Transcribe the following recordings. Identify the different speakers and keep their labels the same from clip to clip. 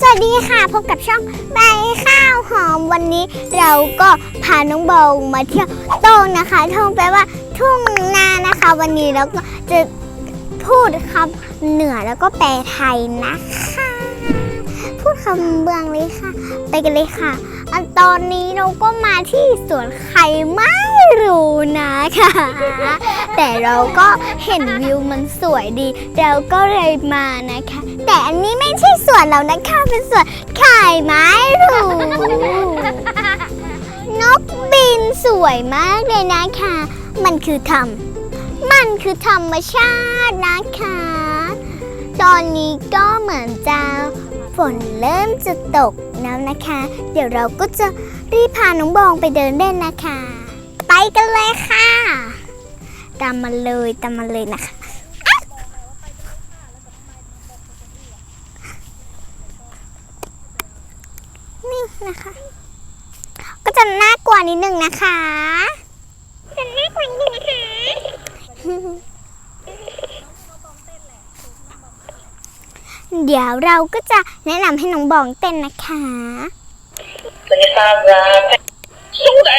Speaker 1: สวัสดีค่ะ พบกับช่องใบข้าวหอมวันนี้ เราก็พาน้องบองมาเที่ยวโต้งนะคะโต้งแปลว่าทุ่งนานะคะ วันนี้เราก็จะพูดคำเหนือแล้วก็แปลไทยนะคะ พูดคำเมืองเลยค่ะ ไปกันเลยค่ะ อันตอนนี้เราก็มาที่สวนไข่ไม่รู้นะคะแต่เราก็เห็นวิวมันสวยดี เราก็เลยมานะคะ แต่อันนี้ไม่ใช่สวนเรานะคะเป็นสวนไข่ไม้รูนกบินสวยมากเลยนะคะ มันคือธรรม มันคือธรรมชาตินะคะ ตอนนี้ก็เหมือนจะฝนเริ่มจะตกแล้วนะคะ เดี๋ยวเราก็จะรีบพาน้องบองไปเดินเล่นนะคะ ไปกันเลยค่ะ ตามมาเลยตามมาเลยนะคะ นะคะ ก็จะน่ากลัวนิดนึงนะคะจะน่ากลัวนิดนึงนะคะเดี๋ยวเราก็จะแนะนำให้น้องบองเต้นนะคะ
Speaker 2: สวัสดีครับสู้ไหน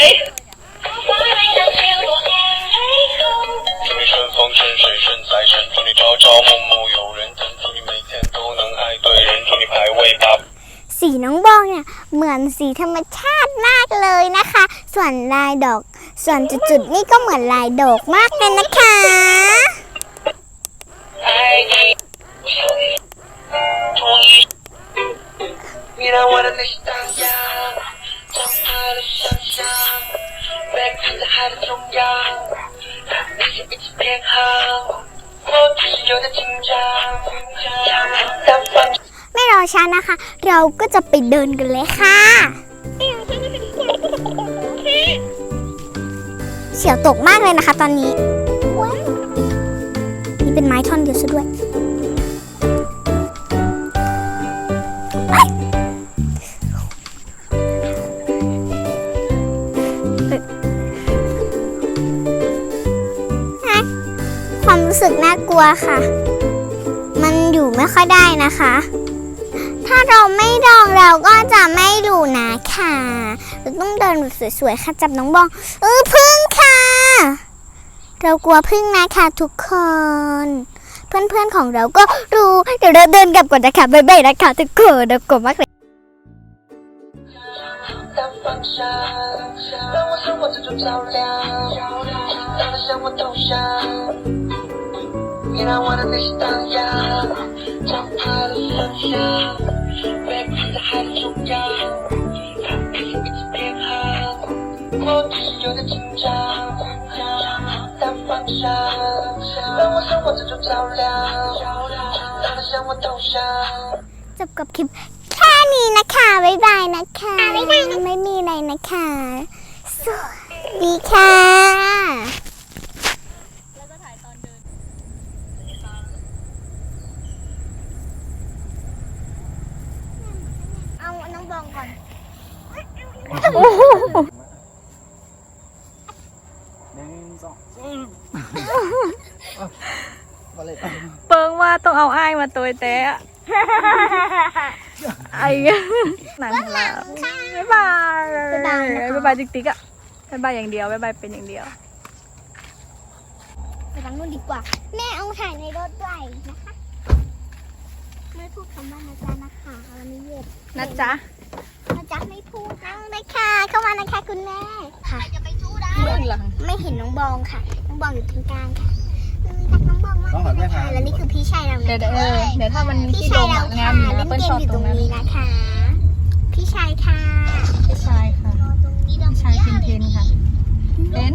Speaker 1: สีน้องบองเนี่ยเหมือนสีธรรมชาติมากเลยนะคะ ส่วนลายดอก ส่วนจุดๆนี่ก็เหมือนลายดอกมากเลยนะคะ รอช้านะคะ เราก็จะไปเดินกันเลยค่ะเสียวตกมากเลยนะคะ ตอนนี้นี่เป็นไม้ท่อนเดียวซะด้วยเอ้ยเอ้ยฮะความรู้สึกน่ากลัวค่ะ มันอยู่ไม่ค่อยได้นะคะ ถ้าเราไม่ลองเราก็จะไม่รู้นะค่ะ เราต้องเดินแบบสวยๆ ค่ะจับน้องบอง เออพึ่งค่ะ เรากลัวพึ่งนะคะทุกคน เพื่อนๆของเราก็รู้ เดี๋ยวเราเดินกลับก่อนนะคะบ๊ายบายนะคะทุกคนเรากลัวมากเลย
Speaker 2: 大方向，让我生活之中照亮，让它向我投降。你让我的内心荡漾， จบกั
Speaker 1: บบกับคลิปแค่นี้นะคะบ๊ายบายนะคะไม่มีอะไรนะคะสวัสดีค่ะ
Speaker 3: หนึ่งสองเปิ
Speaker 4: งว่าต้องเอาอ้ายมาตัวแตะไอ้นั่นแหละบ๊ายบาย
Speaker 1: บ๊ายบาย
Speaker 4: บ๊ายบายติ๊กติกอะบ๊ายบายอย่างเดียวบ๊ายบายเป็นอย่างเดียว
Speaker 1: ไปทางนู้นดีกว่า แม่เอาถ่ายในรถด้วยนะคะไม่พูดคำว่านะจ๊ะนะคะวันนี้เย็ด
Speaker 4: นะจ๊ะ
Speaker 1: จ๊ะไม่พูดนั่งเลยค่ะ เข้ามานะคะคุณแม่ค่ะจะไปสู้ได้
Speaker 4: เบื้องหลัง
Speaker 1: ไม่เห็นน้องบองค่ะน้องบองอยู่ตรงกลางค่ะอืมรักน้องบองมากเลยนะคะแล้วนี่คือพี่ชายเรา
Speaker 4: เดี๋ยว
Speaker 1: นะ
Speaker 4: เดี๋ยวเออเดี๋ยวถ้ามัน
Speaker 1: พี่
Speaker 4: ที่
Speaker 1: ชา
Speaker 4: โด
Speaker 1: ย
Speaker 4: ม
Speaker 1: เรา
Speaker 4: อะ
Speaker 1: ค่ะ
Speaker 4: งามอยู่
Speaker 1: เล่
Speaker 4: นะ
Speaker 1: น
Speaker 4: เปิ้ล
Speaker 1: เก
Speaker 4: ช
Speaker 1: ม
Speaker 4: อบ
Speaker 1: อยู่
Speaker 4: ต
Speaker 1: ต
Speaker 4: ร
Speaker 1: รงง
Speaker 4: นั้น
Speaker 1: นี้นะคะ พี่ชายค่ะ
Speaker 4: พี่ชายค่ะ
Speaker 1: รอตรงนี้เรา
Speaker 4: พี่ชายเทนเทนค่ะเทน